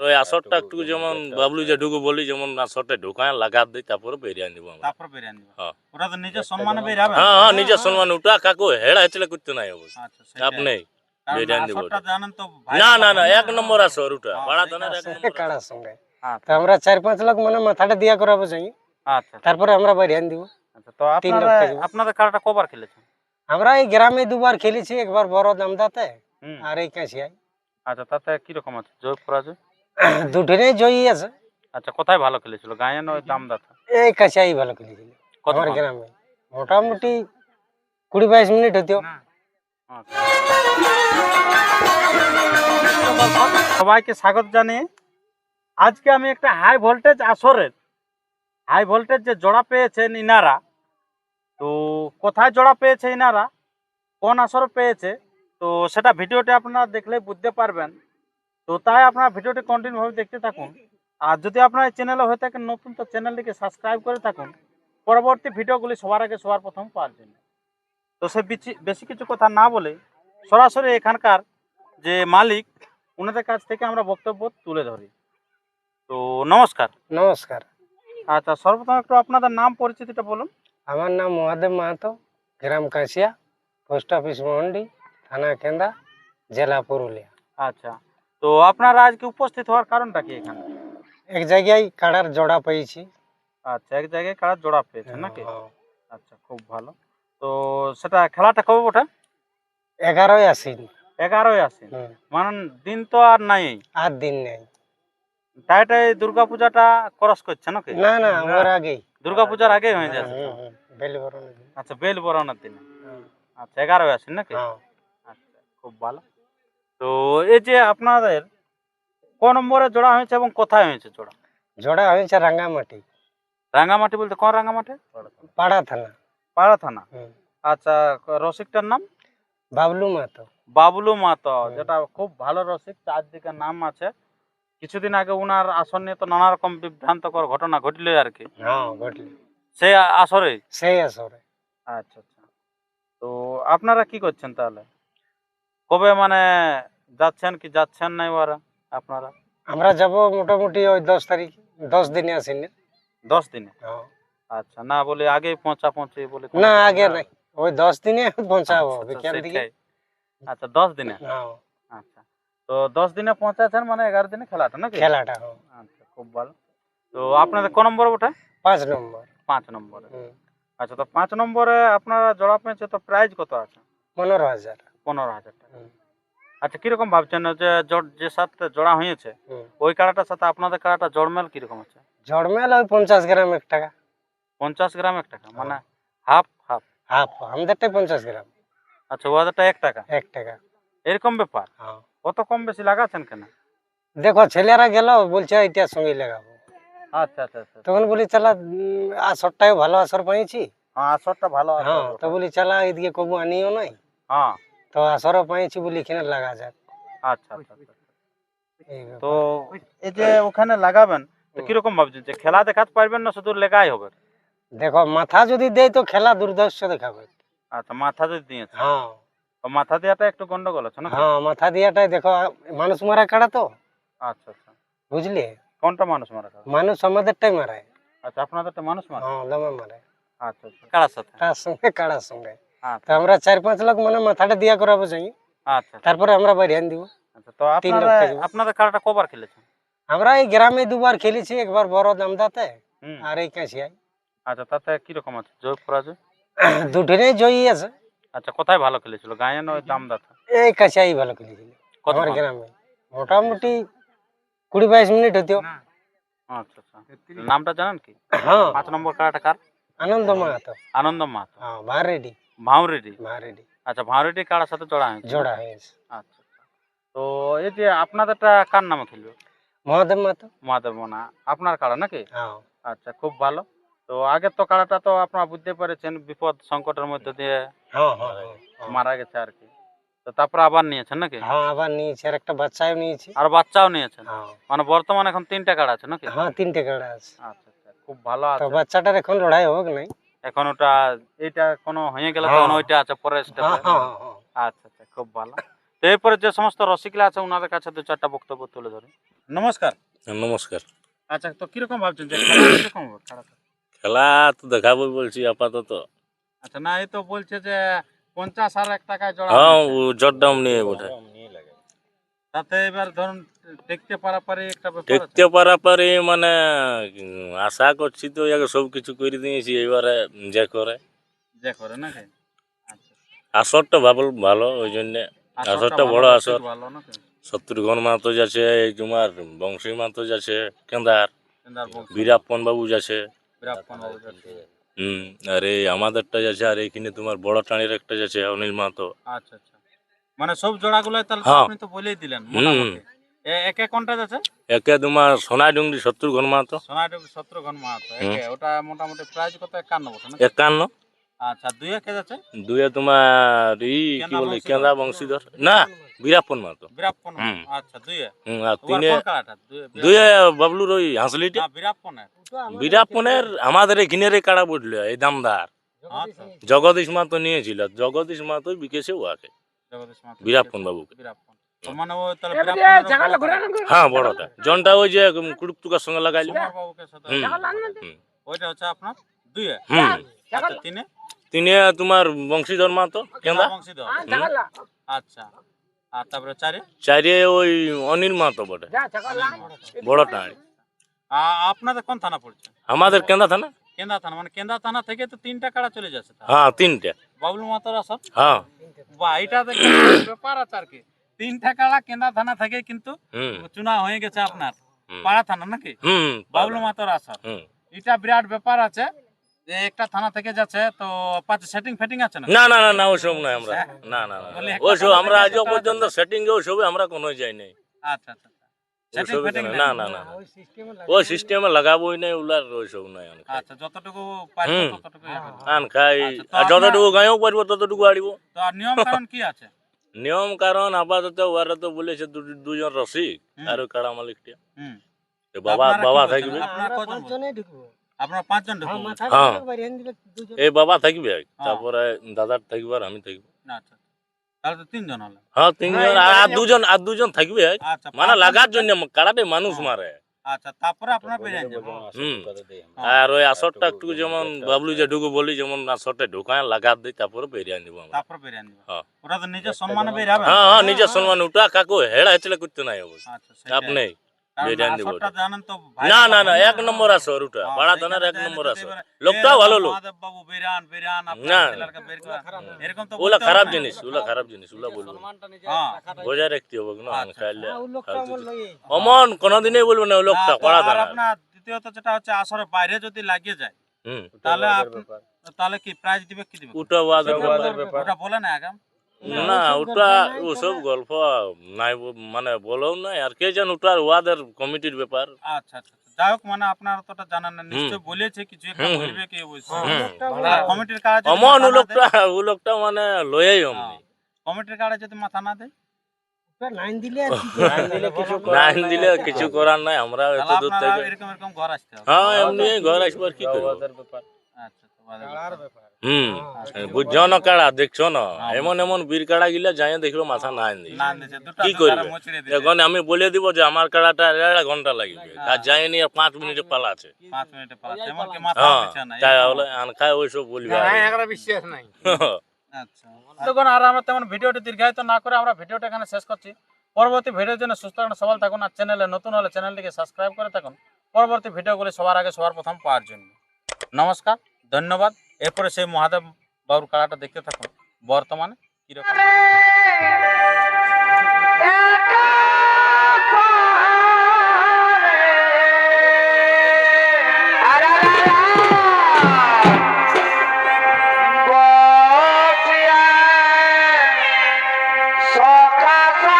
ওই আসরটা একটু যেমন বাবলু যেটুকু বলি যেমন আসরটা ঢুকায় লাগা দিই তারপরে বেরিয়ে নিব আমরা। তারপর বেরিয়ে নিব। হ্যাঁ। ওরা তো নিজের সম্মানে বেরাবে হ্যাঁ হ্যাঁ নিজের সম্মান। ওটা কাকু হেড়া হেচলে করতে নাই অবশ্য। আচ্ছা বেরিয়ে নিব আসরটা ওটা। জানেন তো ভাই না না না এক নম্বর আসর হ্যাঁ, পাড়া এক নম্বর। কাড়ার সঙ্গে। আচ্ছা। তো আমরা চার পাঁচ লোক মানে মাথাটা দিয়া করাবো চাই আচ্ছা। তারপরে আমরা দিব আচ্ছা তো আপনারা। আপনাদের খেলাটা কবার খেলেছেন? আমরা এই গ্রামে দুবার খেলেছি একবার বড় দামদাতে হুম। আর এই কাছিয়ায় আচ্ছা তাতে কীরকম আছে? জয় পরাজয় দুটিনেই জয়ী আছে। আচ্ছা কোথায় ভালো খেলেছিল? গায়েন ওই দামদাতা? এই কাছিয়াই ভালো খেলেছিল। কত আমার গ্রামে। মোটামুটি কুড়ি বাইশ মিনিট হতো আচ্ছা। সবাইকে স্বাগত জানিয়ে আজকে আমি একটা হাই ভোল্টেজ আসরের হাই ভোল্টেজ যে জোড়া পেয়েছেন ইনারা তো কোথায় জোড়া পেয়েছে ইনারা? কোন আসরে পেয়েছে? তো সেটা ভিডিওটি আপনারা দেখলে বুঝতে পারবেন। তো তাই আপনারা ভিডিওটি কন্টিনিউভাবে দেখতে থাকুন। আর যদি আপনার এই চ্যানেলে হয়ে থাকেন নতুন তো চ্যানেলটিকে সাবস্ক্রাইব করে থাকুন। পরবর্তী ভিডিওগুলি সবার আগে সবার প্রথম পাওয়ার জন্য। তো সে বেশি- কিছু কথা না বলে সরাসরি এখানকার যে মালিক ওনাদের কাছ থেকে আমরা বক্তব্য তুলে ধরি। তো নমস্কার। নমস্কার। আচ্ছা সর্বপ্রথম একটু আপনাদের নাম পরিচিতিটা বলুন। আমার নাম মহাদেব মাহাতো গ্রাম কাছিয়া পোস্ট অফিস মন্ডি থানা কেন্দা জেলা পুরুলিয়া। আচ্ছা। তো আপনারা আজকে উপস্থিত হওয়ার কারণটা কি এখানে? এক জায়গায় কাড়ার জোড়া পেয়েছি। আচ্ছা এক জায়গায় কারা জোড়া পেয়েছেন নাকি? হ্যাঁ। আচ্ছা খুব ভালো। তো সেটা খেলাটা কবে ওঠে এগারোই আসিন এগারোই আসে হুম, মানে দিন তো আর নাই। আর দিন নেই। তাই তাই দুর্গা পূজাটা ক্রস করছে নাকি? না না আমার আগেই। দুর্গা পূজার আগে হয়ে যাচ্ছে হুম, হুম, আচ্ছা বেল বরানোর দিনে। আচ্ছা এগারোই আসেন নাকি? হ্যাঁ। আচ্ছা খুব ভালো। তো এই যে আপনাদের ক নম্বরে জোড়া হয়েছে এবং কোথায় হয়েছে জোড়া? জোড়া হয়েছে রাঙ্গামাটি। রাঙ্গামাটি বলতে কোন রাঙ্গামাটি? পাড়া থানা। পাড়া থানা। আচ্ছা রসিকটার নাম? বাবলু মাতো। বাবলু মাতো যেটা খুব ভালো রসিক চারদিকে নাম আছে। কিছুদিন আগে উনার আসন নিয়ে তো নানা রকম বিভ্রান্তকর ঘটনা ঘটলো আর কি। হ্যাঁ সেই আসরে? সেই আসরে। আচ্ছা আচ্ছা। তো আপনারা কি করছেন তাহলে? কবে মানে যাচ্ছেন কি যাচ্ছেন নাই ওরা আপনারা? আমরা যাব মোটামুটি ওই দশ তারিখ দশ দিনে আসিনি দশ দিনে? হ্যাঁ। আচ্ছা না বলে আগে পৌঁছা পৌঁছে বলে না আগে নাই। ওই দশ দিনে পৌঁছাবো আচ্ছা, আচ্ছা, বিকেল দিকে। আচ্ছা দশ দিনে? হ্যাঁ, আচ্ছা তো দশ দিনে পৌঁছাচ্ছেন মানে এগারো দিনে খেলাটা নাকি? খেলাটা হ্যাঁ। আচ্ছা খুব ভালো। তো আপনাদের ক নম্বর ওঠে পাঁচ নম্বর। পাঁচ নম্বরে। আচ্ছা তো পাঁচ নম্বরে আপনারা জড়া পেয়েছে তো প্রাইজ কত আছে? পনেরো হাজার। পনেরো হাজার টাকা। আচ্ছা কীরকম ভাবছেন যে যে সাথে জোড়া হয়েছে ওই কাড়াটার সাথে আপনাদের কাড়াটা জড়মেল কীরকম আছে? জড়মেল ওই পঞ্চাশ গ্রাম এক টাকা। পঞ্চাশ গ্রাম এক টাকা মানে হাফ হাফ? হাফ আমাদেরটাই পঞ্চাশ গ্রাম। আচ্ছা ওদেরটা এক টাকা? এক টাকা। এরকম ব্যাপার? হ্যাঁ। কত কম বেশি লাগাচ্ছেন কেন? দেখো ছেলেরা গেল বলছে এটার সঙ্গে লাগাবো। আচ্ছা আচ্ছা আচ্ছা। তখন বলি চালা আসরটাও ভালো আসর পাইছি হ্যাঁ আসরটা ভালো হ্যাঁ তো বলি চালা এদিকে কবু আনিও নাই? হ্যাঁ। তো আসরও পাইছি বলি এখানে লাগা যাক। আচ্ছা আচ্ছা আচ্ছা। তো এই যে ওখানে লাগাবেন তো কীরকম ভাবছেন? যে খেলা দেখাতে পারবেন না শুধু লেগাই হবে? দেখো মাথা যদি দেয় তো খেলা দুর্দর্শ দেখাবে। আচ্ছা মাথা যদি দিয়েছে হ্যাঁ। তো মাথা দেওয়াটা একটু গন্ডগোল আছে না হ্যাঁ মাথা দিয়াটাই দেখো মানুষ মারা কাড়া তো। আচ্ছা আচ্ছা। বুঝলি? কোনটা মানুষ মারা খাবে? মানুষ আমাদেরটাই মারায়। আচ্ছা আপনাদের তো মানুষ মারা? হ্যাঁ দমে মারে আচ্ছা আচ্ছা। কারার সাথে? তার সঙ্গে কাড়ার সঙ্গে। তো আচ্ছা আমরা চার পাঁচ লাখ মানে মাথাটা দিয়া করাবো চাই আচ্ছা তারপরে আমরা বাড়িয়ে দিব আচ্ছা তো তিন আপনারা লোক থাকবে। আপনাদের কারাটা কবার খেলেছেন আমরা এই গ্রামে দুবার খেলেছি একবার বড় দামদাতে হুম আর এই কাছিয়ায় আচ্ছা তাতে কীরকম আছে জয় পরাজয় দুটিনেই জয়ী আছে আচ্ছা কোথায় ভালো খেলেছিল গায়েন ওই দামদাতা এই কাছিয়াই ভালো খেলেছিল কত আমার গ্রামে মোটামুটি কুড়ি বাইশ মিনিট হতো আচ্ছা আচ্ছা নামটা জানেন কি হ্যাঁ পাঁচ নম্বর কারাটা কার আনন্দ মাহাতো আনন্দ মাহাতো হ্যাঁ ভারেডি আচ্ছা সাথে জোড়া হয়েছে? জোড়া হয়েছে। আচ্ছা আচ্ছা। তো এই যে আপনাদেরটা কার নামে খেলবে? মহাদেব মাহাতো মহাদেব মোনা। আপনার কাড়া নাকি? হ্যাঁ আচ্ছা খুব ভালো। তো আগের তো কাড়াটা তো আপনারা বুঝতে পেরেছেন বিপদ সংকটের মধ্যে দিয়ে হ্যাঁ হ্যাঁ হ্যাঁ। মারা গেছে আর কি। তো তারপরে আবার নিয়েছেন নাকি? হ্যাঁ আবার নিয়েছি আর একটা বাচ্চাও নিয়েছি। আর বাচ্চাও নিয়েছেন? মানে বর্তমানে এখন তিনটা কাড়া আছে নাকি? হ্যাঁ তিনটে কাড়া আছে। আচ্ছা আচ্ছা খুব ভালো আছে। বাচ্চাটার এখন লড়াই হোক নাই। এখন ওটা এটা কোনো হয়ে গেলে হ্যাঁ। তখন ওইটা আছে পরের স্টেপে হ্যাঁ হ্যাঁ হ্যাঁ। আচ্ছা আচ্ছা খুব ভালো। তো এরপরে যে সমস্ত রসিকলা আছে ওনাদের কাছে দু চারটা বক্তব্য তুলে ধরে। নমস্কার। নমস্কার। আচ্ছা তো কীরকম ভাবছেন যে খেলা কীরকম খেলা তো দেখাবো বলছি আপাতত। আচ্ছা না এই তো বলছে যে পঞ্চাশ আর এক টাকায় জোড়া হ্যাঁ। ও নিয়ে বোধ তাতে এবার ধরুন দেখতে পারাপারি একটা ব্যাপার দেখতে পারা মানে আশা করছি তো ইয়াকে সব কিছু করে দিয়েছি এবারে যে করে। যে করে নাকি? আচ্ছা। আসরটা ভালো ভালো ওই জন্যে। আসরটা বড় আসর। শত্রুঘ্ন মাহাতো যাচ্ছে এই তোমার বংশী মাহাতো যাচ্ছে কেন্দার। বীরাপ্পন বাবু যাচ্ছে। বীরাপ্পন বাবু যাচ্ছে। হুম আর এই আমাদেরটা যাচ্ছে আর এইখানে তোমার বড় টানির একটা যাচ্ছে অনিল মাহাতো। আচ্ছা আচ্ছা। মানে সব জোড়াগুলো তাহলে তো হ্যাঁ। আপনি তো বলেই দিলেন। মোটামুটি। একে কোনটা যাচ্ছে? একে তোমার সোনাই ডুঙ্গি শত্রুঘ্ন মাহাতো। সোনাইটুকু শত্রুঘ্ন মাহাতো। হুম। একে ওটা মোটামুটি প্রাইস কত? একান্ন একান্ন। আচ্ছা দুই একে যাচ্ছে? দুয়ে তোমার ই কি বলে। কেন্দা বংশীধর। না বীরাপ্পন মাহাতো। বীরাপ্পন হুম। আচ্ছা দুইয়ে হুম, আর তিনে দুয়ে বাবলুর ওই হাঁসলিটা। না বীরাপ্পনের। বীরাপ্পনের আমাদের এখানের কাড়া পড়ল এই দামদার। আচ্ছা। জগদীশ মাহাতো নিয়েছিল। জগদীশ মাহাতো বিকেছে ওয়াকে। মাহাতো বীরাপ্পন। বাবুকে তো হ্যাঁ বড়টা জনটা ওই যে কুড়ুকটুকার সঙ্গে লাগাইলো। কুমার হুম হুম, ওইটা হচ্ছে আপনার হুম। আচ্ছা তিনে? তিনে তোমার বংশীধর মাহাতো কেন্দা? বংশীধর। আচ্ছা। আর তারপরে চারে? চারে ওই অনিল বটে। আপনাদের কোন থানা পড়ছে? আমাদের কেন্দা থানা। কেন্দা থানা মানে কেন্দা থানা থেকে তো তিনটা কাড়া চলে যাচ্ছে হ্যাঁ তিনটে। বাবলু মাতারা সব হ্যাঁ। বা এটা ব্যাপার আছে আর কি। তিনটা কাড়া কেন্দা থানা থেকে কিন্তু হুম। হয়ে গেছে আপনার। পাড়া থানা নাকি? বাবলু মাতর আসার এটা বিরাট ব্যাপার আছে একটা থানা থেকে যাচ্ছে তো পাঁচ সেটিং ফেটিং আছে না না না না না ওসব নয় আমরা। না না না ওসব আমরা আজও পর্যন্ত সেটিং ওসবে আমরা কোনো যাই নাই। আচ্ছা আচ্ছা। না না না না। ওই সিস্টেমে লাগাবোই নাই ওলার ওইসব নাই আচ্ছা যতটুকু হুম। ততটুকু ইয়ে করবে। আন খাই আচ্ছা, আর যতটুকু গাঁয়েও পারব ততটুকু আড়িব। নিয়ম কারণ কি আছে? নিয়ম কারণ আপাতত ওরা তো বলেছে দু- দুজন রসিক আর ওই কাড়া মালিকটা। বাবা বাবা থাকবে? আপনারা পাঁচজন হ্যাঁ। এই বাবা থাকবে। তারপরে দাদার থাকবে আর আমি থাকব। আচ্ছা তাহলে তো তিনজন হলো হ্যাঁ তিনজন। আর আর দুজন আর দুজন থাকবে। আচ্ছা মানে লাগার জন্য কাড়াতে মানুষ মারে। আচ্ছা তারপরে আপনারা বেরিয়ে হুম। হ্যাঁ। আর ওই আসরটা একটু যেমন বাবলু যে ঢুকু বলি যেমন আসরটা ঢুকায় লাগাত দিই তারপরে বেরিয়ে দিব আমরা তারপর বেরিয়ে যাবেন হ্যাঁ। ওরা তো নিজের সম্মানে বেরিয়ে হ্যাঁ হ্যাঁ নিজের সম্মান। উঠা কাকু হেড়া হেচলে করতে নাই অবশ্য। আচ্ছা আপনি না না না এক নম্বর থানার এক নম্বর ভালো লোক। না। ওলা খারাপ জিনিস ওলা খারাপ জিনিস ওলা বলব। বজায় রাখতে হবে না খাইলে অমন কোনোদিনই বলব না ওই লোকটা তো থানার। দ্বিতীয়ত যেটা হচ্ছে আসরের বাইরে যদি লাগিয়ে যায় হুম। তাহলে তাহলে কি প্রাইজ দিবে কি দিবে? ওটা ওয়াদের ব্যাপার। ওটা বলে না আগাম। না ওটা ওসব গল্প নাই মানে বলেও নাই আর কে জান ওটার ওয়াদের কমিটির ব্যাপার। আচ্ছা আচ্ছা যাই হোক মানে আপনারা তো ওটা জানেন না নিশ্চয় বলেছে কিছু একটা। বলবে কি আর কমিটির কাজ অমন ও লোকটা ও লোকটা মানে লয়েই অমনি। কমিটির কাজে যদি মাথা না দেয়? লাইন দিলে কিছু করার নাই। আমরা এত দূর থেকে এরকম এরকম ঘর আসতে হ্যাঁ এমনি ঘর আসবার কি করব? আচ্ছা ব্যাপার। হুম। বুঝছ না কাড়া? দেখছ না? হ্যাঁ, এমন এমন বীর কাড়া গিলা যাই দেখবে মাথা নাই না কি করবে? এখন আমি বলে দিব যে আমার কাড়াটা দেড় ঘণ্টা লাগবে। আর যাইনি আর পাঁচ মিনিটে পালা আছে হ্যাঁ। তাই আন ওইসব বলবে বিশ্বাস নাই। আচ্ছা। দেখুন আর আমরা তেমন ভিডিওটি দীর্ঘায়িত না করে আমরা ভিডিওটা এখানে শেষ করছি। পরবর্তী ভিডিওর জন্য সুস্থ থাকুন সবাই থাকুন আর চ্যানেলে নতুন হলে চ্যানেলটিকে সাবস্ক্রাইব করে থাকুন। পরবর্তী ভিডিওগুলি সবার আগে সবার প্রথম পাওয়ার জন্য। নমস্কার ধন্যবাদ। এরপরে সেই মহাদেব বাবুর কালাটা দেখতে থাকুন বর্তমানে কীরকম? Só